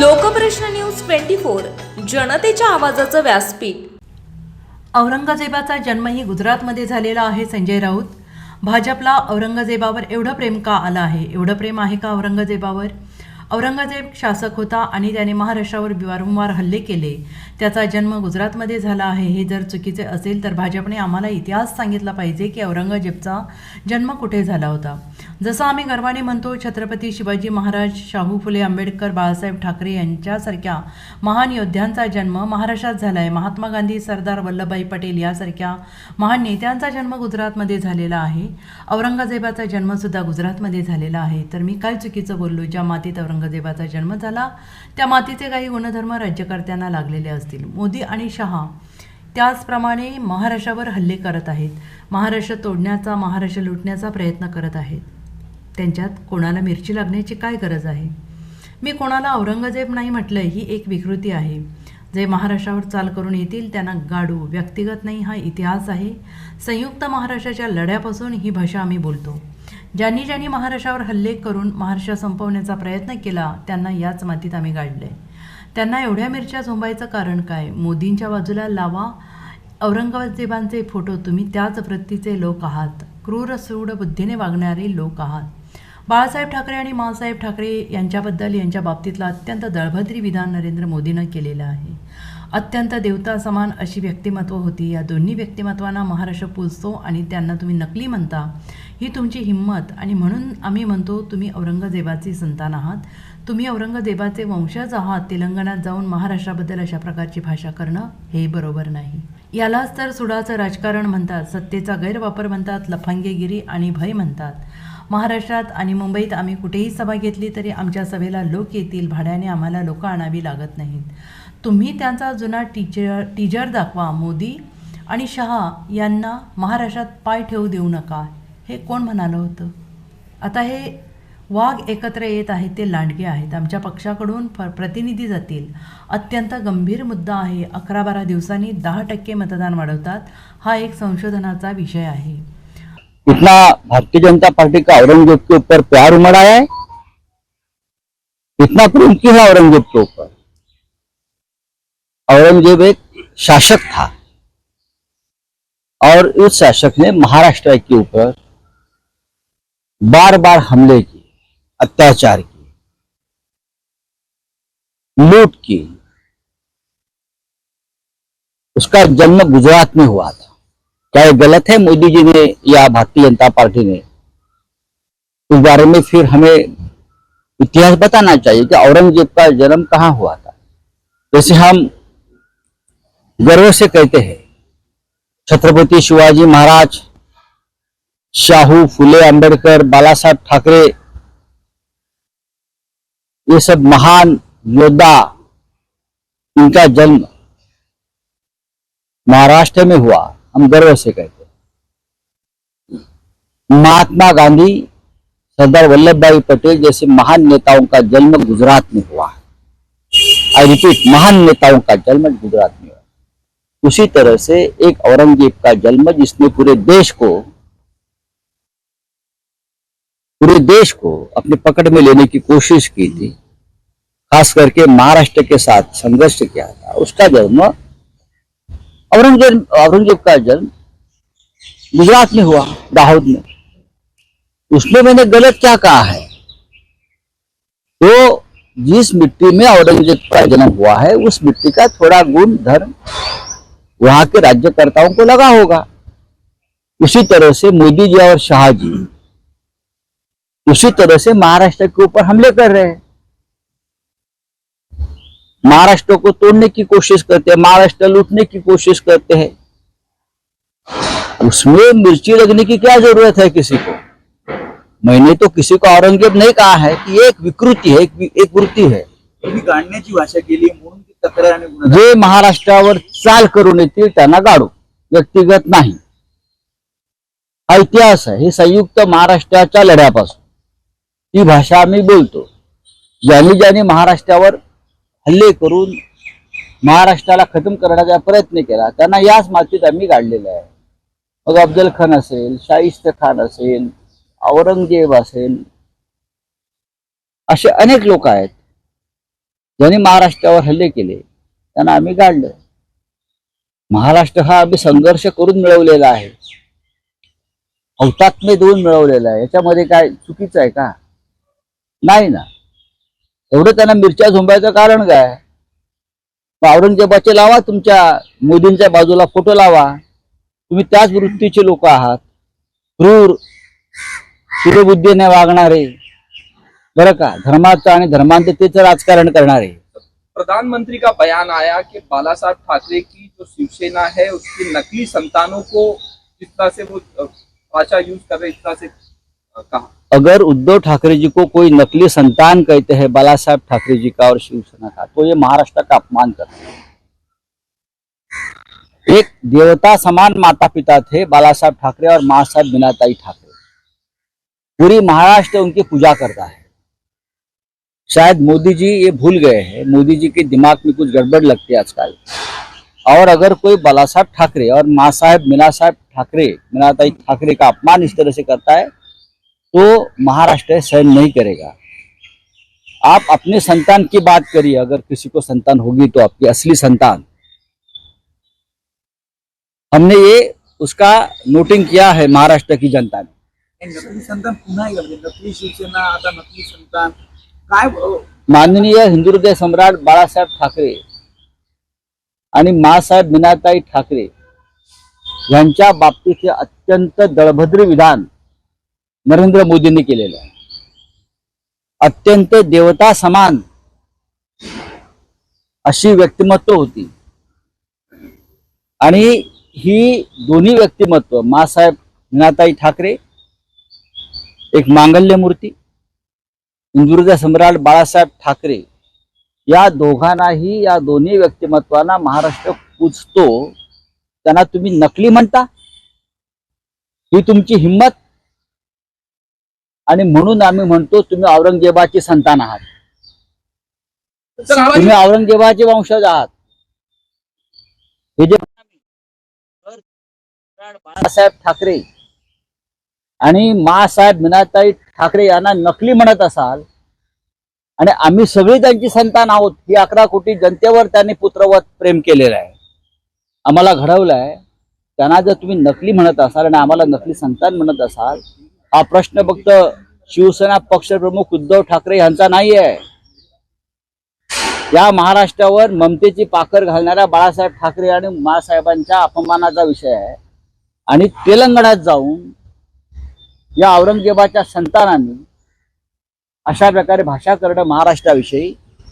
Lokprashna news twenty four जनतेच्या आवाजाचं व्यासपीठ. औरंगजेबाचा जन्मही गुजरातमध्ये झालेला आहे संजय राऊत. भाजपला औरंगजेबावर एवढं प्रेम का आलं आहे? एवढं प्रेम आहे का औरंगजेबावर? औरंगजेब शासक होता आणि त्याने महाराष्ट्रावर वारंवार हल्ले केले. त्याचा जन्म गुजरातमध्ये झाला आहे. हे जर चुकीचे असेल तर भाजपने आम्हाला इतिहास सांगितला पाहिजे की औरंगजेबचा जन्म कुठे झाला होता. जसं आम्ही गर्वाने म्हणतो छत्रपती शिवाजी महाराज शाहू फुले आंबेडकर बाळासाहेब ठाकरे यांच्यासारख्या महान योद्ध्यांचा जन्म महाराष्ट्रात झाला आहे महात्मा गांधी सरदार वल्लभभाई पटेल यासारख्या महान नेत्यांचा जन्म गुजरातमध्ये झालेला आहे. औरंगजेबाचा जन्मसुद्धा गुजरातमध्ये झालेला आहे. तर मी काय चुकीचं बोललो? ज्या मातीत औरंगजेबाचा जन्म झाला. त्या मातीचे काही गुणधर्म राज्यकर्त्यांना लागलेले असतील. मोदी आणि शहा त्याचप्रमाणे महाराष्ट्रावर हल्ले करत आहेत. महाराष्ट्र तोडण्याचा महाराष्ट्र लुटण्याचा प्रयत्न करत आहेत. त्यांच्यात कोणाला मिरची लागण्याची काय गरज आहे? मी कोणाला औरंगजेब नाही म्हटलं ही एक विकृती आहे. जे महाराष्ट्रावर चाल करून येतील त्यांना गाडू व्यक्तिगत नाही हा इतिहास आहे. संयुक्त महाराष्ट्राच्या लढ्यापासून ही भाषा आम्ही बोलतो. ज्यांनी ज्यांनी महाराष्ट्रावर हल्ले करून महाराष्ट्र संपवण्याचा प्रयत्न केला त्यांना याच मातीत आम्ही गाडले. त्यांना एवढ्या मिरच्या झोंबायचं कारण काय? मोदींच्या बाजूला लावा. औरंगजेबांचे फोटो तुम्ही त्याच वृत्तीचे लोक आहात. क्रूर सूड बुद्धीने वागणारे लोक आहात. बाळासाहेब ठाकरे आणि माँसाहेब ठाकरे यांच्याबद्दल यांच्या बाबतीतलं अत्यंत दळभद्री विधान नरेंद्र मोदीनं केलेलं आहे. अत्यंत देवता समान अशी व्यक्तिमत्व होती. या दोन्ही व्यक्तिमत्वांना महाराष्ट्र पूजतो आणि त्यांना तुम्ही नकली म्हणता. ही तुमची हिंमत आणि म्हणून आम्ही म्हणतो तुम्ही औरंगजेबाचे संतान आहात. तुम्ही औरंगजेबाचे वंशज आहात. तेलंगणात जाऊन महाराष्ट्राबद्दल अशा प्रकारची भाषा करणं हे बरोबर नाही. यालाच तर सुडाचं राजकारण म्हणतात. सत्तेचा गैरवापर म्हणतात लफंगेगिरी आणि भय म्हणतात. महाराष्ट्रात आणि मुंबईत आम्ही कुठेही सभा घेतली तरी आमच्या सभेला लोक येतील. भाड्याने आम्हाला लोक आणावी लागत नाहीत. तुम्ही त्यांचा जुना टीचर टीजर दाखवा मोदी आणि शहा यांना महाराष्ट्रात पाय ठेवू देऊ नका. हे कोण म्हणालं होतं? आता हे वाघ एकत्र येत आहेत ते लांडगे आहेत. आमच्या पक्षाकडून फ प्रतिनिधी जातील. अत्यंत गंभीर मुद्दा आहे. अकरा बारा दिवसांनी दहा टक्के मतदान वाढवतात. हा एक संशोधनाचा विषय आहे. इतना भारतीय जनता पार्टी का औरंगजेब के ऊपर प्यार उमड़ा है? इतना प्रेम क्यों है औरंगजेब के ऊपर. औरंगज़ेब एक शासक था। और उस शासक ने महाराष्ट्र के ऊपर बार बार हमले किए, अत्याचार किए, लूट की उसका जन्म गुजरात में हुआ था। क्या ये गलत है? मोदी जी ने या भारतीय जनता पार्टी ने? इस बारे में फिर हमें इतिहास बताना चाहिए कि औरंगज़ेब का जन्म कहाँ हुआ था। जैसे हम गर्व से कहते हैं, छत्रपति शिवाजी महाराज, शाहू, फुले, अंबेडकर बाला साहब ठाकरे, ये सब महान योद्धा, इनका जन्म महाराष्ट्र में हुआ, हम गर्व से कहते हैं। महात्मा गांधी, सरदार वल्लभ भाई पटेल जैसे महान नेताओं का जन्म गुजरात में हुआ है। आई रिपीट महान नेताओं का जन्म गुजरात उसी तरह से एक औरंगज़ेब का जन्म जिसने पूरे देश को, पूरे देश को अपने पकड़ में लेने की कोशिश की थी, खास करके महाराष्ट्र के साथ संघर्ष किया था। उसका जन्म, औरंगज़ेब औरंगज़ेब का जन्म गुजरात में हुआ, दाहोद में। उसमें मैंने गलत क्या कहा है? तो जिस मिट्टी में औरंगज़ेब का जन्म हुआ है, उस मिट्टी का थोड़ा गुण, धर्म वहाँ के राज्यकर्ताओं को लगा होगा। उसी तरह से मोदी जी और शाह जी उसी तरह से महाराष्ट्र के ऊपर हमले कर रहे हैं। महाराष्ट्र को तोड़ने की कोशिश करते हैं महाराष्ट्र लूटने की कोशिश करते हैं। उसमें मिर्ची लगने की क्या ज़रूरत है किसी को? मैंने तो किसी को औरंगज़ेब नहीं कहा है कि एक विकृति है एक, वृत्ती है। गाडण्याची भाषा केली म्हणून जे महाराष्ट्रावर चाल करून येतील त्यांना गाडू. व्यक्तिगत नाही. हा इतिहास आहे. हे संयुक्त महाराष्ट्राच्या लढ्यापासून. ही भाषा आम्ही बोलतो. ज्यांनी ज्यांनी महाराष्ट्रावर हल्ले करून महाराष्ट्राला खतम करण्याचा प्रयत्न केला त्यांना याच मातीत आम्ही गाडलेलं आहे. मग अफजल खान असेल शाहिस्त खान असेल औरंगजेब असेल असे अनेक लोक आहेत. ज्यांनी महाराष्ट्रावर हल्ले केले त्यांना आम्ही गाडलं. महाराष्ट्र हा आम्ही संघर्ष करून मिळवलेला आहे. हौतात्म्य देऊन मिळवलेला आहे. याच्यामध्ये काय चुकीचं आहे का? नाही ना. एवढं त्यांना मिरच्या झोंबायचं कारण काय? औरंगजेबाचे लावा तुमच्या मोदींच्या बाजूला फोटो लावा. तुम्ही त्याच वृत्तीचे लोक आहात. क्रूर सूर्यबुद्धीने वागणारे. बरं का धर्माचं आणि धर्मांधतेचं राजकारण करणारे. प्रधानमंत्री का बयान आया कि बाला साहब ठाकरे की जो शिवसेना है उसकी नकली संतानों को जिस तरह से वो भाषा यूज़ कर रहे इस तरह से कहा? अगर उद्धव ठाकरे जी को कोई नकली संतान कहते हैं बाला साहब ठाकरे जी का और शिवसेना का तो ये महाराष्ट्र का अपमान करते हैं। एक देवता समान माता पिता थे बाला साहब ठाकरे और माँ साहब बिनाताई ठाकरे। पूरी महाराष्ट्र उनकी पूजा करता है। शायद मोदी जी ये भूल गए हैं। मोदी जी के दिमाग में कुछ गड़बड़ लगती है आजकल। और अगर कोई बाला साहब ठाकरे और माँ साहब, मीना साहब ठाकरे मीनाताई ठाकरे का अपमान इस तरह से करता है तो महाराष्ट्र सहन नहीं करेगा। आप अपने संतान की बात करिए। अगर किसी को संतान होगी तो आपकी असली संतान। हमने ये उसका नोटिंग किया है महाराष्ट्र की जनता ने। संतान पुन्हा शिवसेना आता नकली संतान। काय माननीय हिंदुहृदय सम्राट बाळासाहेब ठाकरे आणि मासाहेब मीनाताई ठाकरे यांच्या बाबतीत अत्यंत दळभद्र विधान नरेंद्र मोदींनी केलेलं आहे. अत्यंत देवता समान अशी व्यक्तिमत्व होती. आणि ही दोन्ही व्यक्तिमत्व मासाहेब मीनाताई ठाकरे एक मांगल्य मूर्ती हिंदुहृदय सम्राट बाळासाहेब ठाकरे या दोघांनाही या दोन्ही व्यक्तिमत्वांना महाराष्ट्र पूजतो. त्यांना तुम्ही नकली म्हणता? ही तुमची हिंमत? आणि म्हणून आम्ही म्हणतो तुम्ही औरंगजेबाची संतान आहात. तुम्ही औरंगजेबाचे वंशज आहात. हे जे बाळासाहेब ठाकरे आणि मासाहेब मीनाताई ठाकरे यांना नकली म्हणत असाल आणि आम्ही सगळी त्यांची संतान आहोत ही अकरा कोटी जनतेवर त्यांनी पुत्रवत प्रेम केलेलं आहे. आम्हाला घडवलं आहे त्यांना जर तुम्ही नकली म्हणत असाल आणि आम्हाला नकली संतान म्हणत असाल हा प्रश्न फक्त शिवसेना पक्षप्रमुख उद्धव ठाकरे यांचा नाही आहे या महाराष्ट्रावर ममतेची पाकर घालणाऱ्या बाळासाहेब ठाकरे आणि मासाहेबांच्या अपमानाचा विषय आहे. आणि तेलंगणात जाऊन या औरंगजेबाच्या संतानांनी अशा प्रकारे भाषा करणं महाराष्ट्राविषयी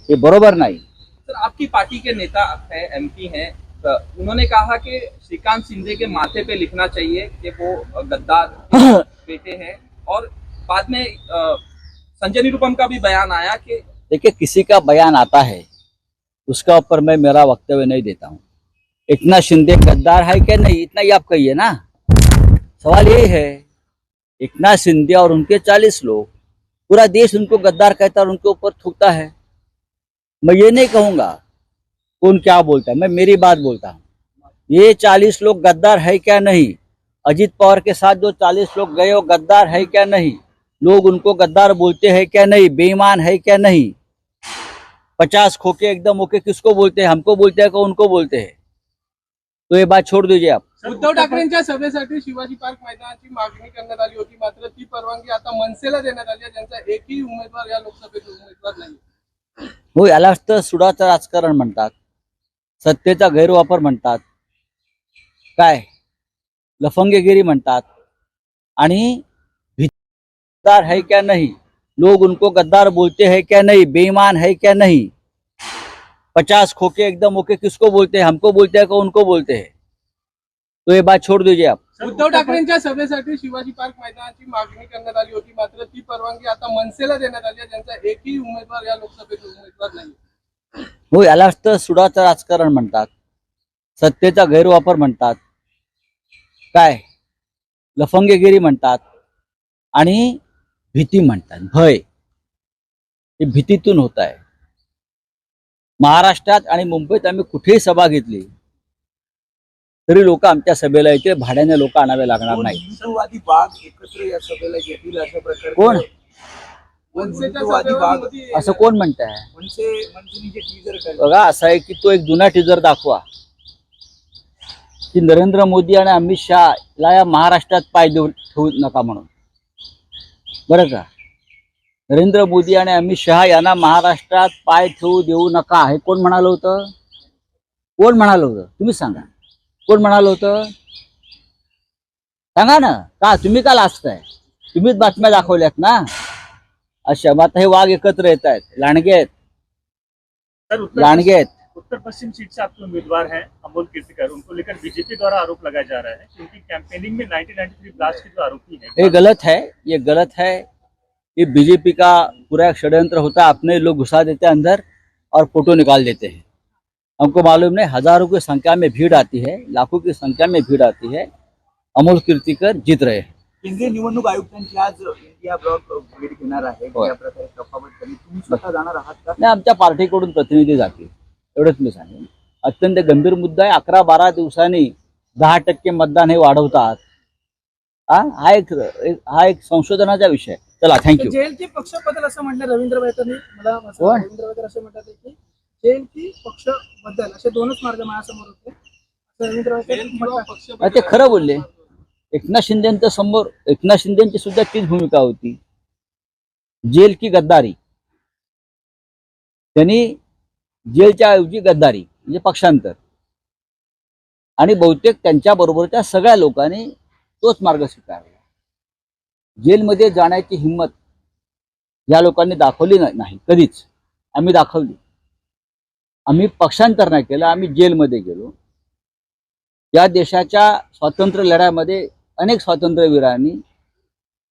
हे बरोबर नाही. सर आपकी पार्टी के नेता है एमपी हैं तो उन्होंने कहा कि श्रीकांत शिंदे के माथे पे लिखना चाहिए कि वो गद्दार बेटे हैं। और बाद में संजय निरुपम का भी बयान आया कि देखिए किसी का बयान आता है उसका ऊपर मैं मेरा वक्तव्य नहीं देता हूँ। इतना शिंदे गद्दार है क्या नहीं इतना ही आप कहिए ना। सवाल यही है इतना शिंदे और उनके चालीस लोग, पूरा देश उनको गद्दार कहता है और उनके ऊपर थूकता है। मैं ये नहीं कहूँगा कौन क्या बोलता है, मैं मेरी बात बोलता हूँ। ये चालीस लोग गद्दार है क्या नहीं? अजीत पवार के साथ जो चालीस लोग गए वो गद्दार है क्या नहीं? लोग उनको गद्दार बोलते हैं क्या नहीं? बेईमान है क्या नहीं? पचास खोके एकदम ओके किसको बोलते हैं? हमको बोलते हैं कि उनको बोलते हैं? तो ये बात छोड़ दीजिए आप। उद्धव ठाकरेंच्या सभेसाठी शिवाजी पार्क मैदानाची मागणी करण्यात आली होती. मात्र ती परवानगी आता मनसेला देण्यात आली आहे. ज्यांचा एकही उमेदवार या लोकसभेत उमेदवार नाही. हो यालाच तर सुडाचं राजकारण म्हणतात. सत्तेचा गैरवापर म्हणतात. काय? लफंगेगिरी म्हणतात. आणि गद्दार है क्या नहीं? लोग उनको गद्दार बोलते हैं क्या नहीं? बेईमान है क्या नहीं? पचास खोके एकदम ओके किसको बोलते हैं? हमको बोलते हैं कि उनको बोलते हैं? तो ये बात छोड़ दीजिए आप उद्धव ठाकरेंच्या सभेसाठी शिवाजी पार्क मैदानाची मागणी करण्यात आली होती. मात्र ती परवानगी आता मनसेला देण्यात आली आहे. ज्यांचा एकही उमेदवार या लोकसभेत उमेदवार नाही. हो यालाच तर सुडाचं राजकारण म्हणतात. सत्तेचा गैरवापर म्हणतात. काय? लफंगेगिरी म्हणतात. आणि भीती म्हणतात. भय. हे भीतीतून होत आहे. महाराष्ट्रात आणि मुंबईत आम्ही कुठेही सभा घेतली तरी लोक आमच्या सभेला येते भाड्याने लोक आणावे लागणार नाही हिंदुत्ववादी बाग एकत्र या सभेला घेतील अशा प्रकारे कोण? असं कोण म्हणत आहे मनसे मनसेने जे टीजर काढलं बघा असं आहे की तो एक जुना टीजर दाखवा. की नरेंद्र मोदी आणि अमित शहाला या महाराष्ट्रात पाय देऊ ठेवू नका म्हणून. बरं का? नरेंद्र मोदी आणि अमित शहा यांना महाराष्ट्रात पाय ठेवू देऊ नका हे कोण म्हणालं होतं? कोण म्हणालं होतं? तुम्ही सांगा. कोण म्हणालं होतं? सांगा ना का तुम्ही का लाजताय? तुम्हीच बातम्या दाखवल्यात ना. अच्छा मग आता हे वाघ एकत्र येत आहेत. लांडगे आहेत. लांडगे आहेत. उत्तर पश्चिम सीट से आपके उम्मीदवार हैं अमोल कीर्तिकर। उनको लेकर बीजेपी द्वारा आरोप लगाया जा रहा है कि उनकी कैंपेनिंग में 1993 ब्लास्ट के जो आरोपी ये हैं गलत है ये गलत है। ये बीजेपी का पूरा षड्यंत्र होता है अपने लोग घुसा देते हैं अंदर और फोटो निकाल देते हैं। हमको मालूम नहीं हजारों की संख्या में भीड़ आती है लाखों की संख्या में भीड़ आती है अमोल कीर्तिकर जीत रहे हैं केंद्रीय निवडणूक आयुक्तांची आज इंडिया ब्लॉक भेट घेणार आहे होय. या प्रकारे तफावत झाली तुम्ही स्वतः जाणार आहात का नाही आमच्या पार्टीकडून प्रतिनिधी जातील एवढंच मी सांगेन अत्यंत गंभीर मुद्दा आहे अकरा बारा दिवसांनी दहा टक्के मतदान हे वाढवतात हा हा एक हा एक संशोधनाचा विषय. चला थँक्यू जेलची पक्ष बदल असं म्हटलं रवींद्र वैतनी मला? रवींद्र असं म्हणतात की जेलची पक्ष बदल असे दोनच मार्ग माझ्यासमोर होते. ते खरं बोलले. एकनाथ शिंदेच्या समोर एकनाथ शिंदेची सुद्धा तीच भूमिका होती. जेल की गद्दारी. त्यांनी जेलच्या ऐवजी गद्दारी म्हणजे पक्षांतर. आणि बहुतेक त्यांच्या बरोबरच्या सगळ्या लोकांनी तोच मार्ग स्वीकारला. जेलमध्ये जाण्याची हिंमत या लोकांनी दाखवली नाही कधीच. आम्ही दाखवली. आम्ही पक्षांतर नाही केलं आम्ही जेलमध्ये गेलो. या देशाच्या स्वातंत्र्य लढ्यामध्ये अनेक स्वातंत्र्यवीरांनी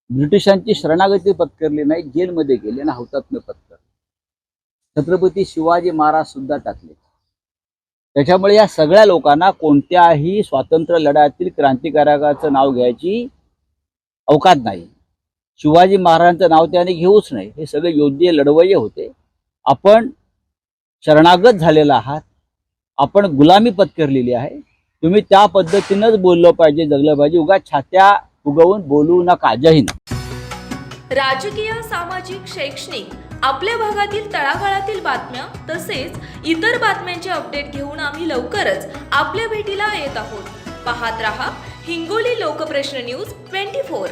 ब्रिटिशांची शरणागती पत्करली नाही जेलमध्ये गेले आणि हौतात्म्य पत्कर छत्रपती शिवाजी महाराज सुद्धा टाकले. त्याच्यामुळे या सगळ्या लोकांना कोणत्याही स्वातंत्र्य लढ्यातील क्रांतिकारकाचं नाव घ्यायची अवकात नाही. शिवाजी महाराजांचं नाव त्याने घेऊच नाही. हे सगळे योद्धे लढवय्ये होते. आपण शरणागत झालेला आहात. आपण गुलामी पत्करलेली आहे. तुम्ही त्या पद्धतीनंच बोललं पाहिजे जगलं पाहिजे. उगा छात्या उगवून बोलू नका. जय हिंद. राजकीय सामाजिक शैक्षणिक आपल्या भागातील तळागाळातील बातम्या तसेच इतर बातम्यांचे अपडेट घेऊन आम्ही लवकरच आपल्या भेटीला येत आहोत. पाहत रहा Hingoli Lokprashna news twenty four.